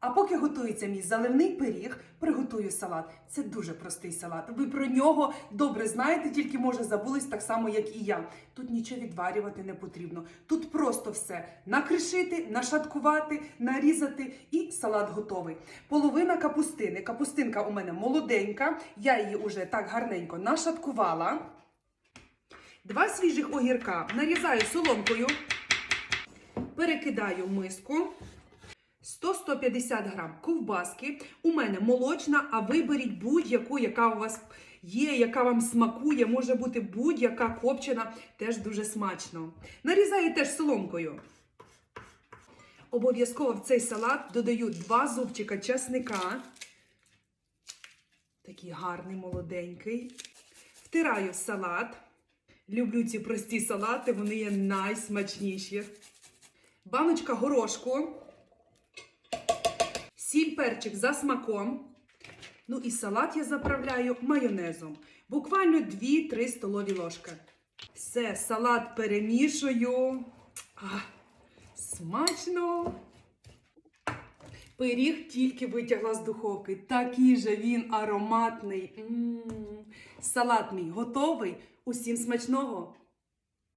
А поки готується мій заливний пиріг, приготую салат. Це дуже простий салат. Ви про нього добре знаєте, тільки може забулись так само, як і я. Тут нічого відварювати не потрібно. Тут просто все накришити, нашаткувати, нарізати і салат готовий. Половина капустини. Капустинка у мене молоденька. Я її уже так гарненько нашаткувала. Два свіжих огірка нарізаю соломкою, перекидаю в миску. 100-150 грам ковбаски. У мене молочна, а виберіть будь-яку, яка у вас є, яка вам смакує. Може бути будь-яка копчена, теж дуже смачно. Нарізаю теж соломкою. Обов'язково в цей салат додаю два зубчика чесника. Такий гарний, молоденький. Втираю салат. Люблю ці прості салати, вони є найсмачніші. Баночка горошку. Сіль перчик за смаком. Ну і салат я заправляю майонезом. Буквально 2-3 столові ложки. Все, салат перемішую. А, смачно! Пиріг тільки витягла з духовки. Такий же він ароматний. М. Салат мій готовий. Усім смачного!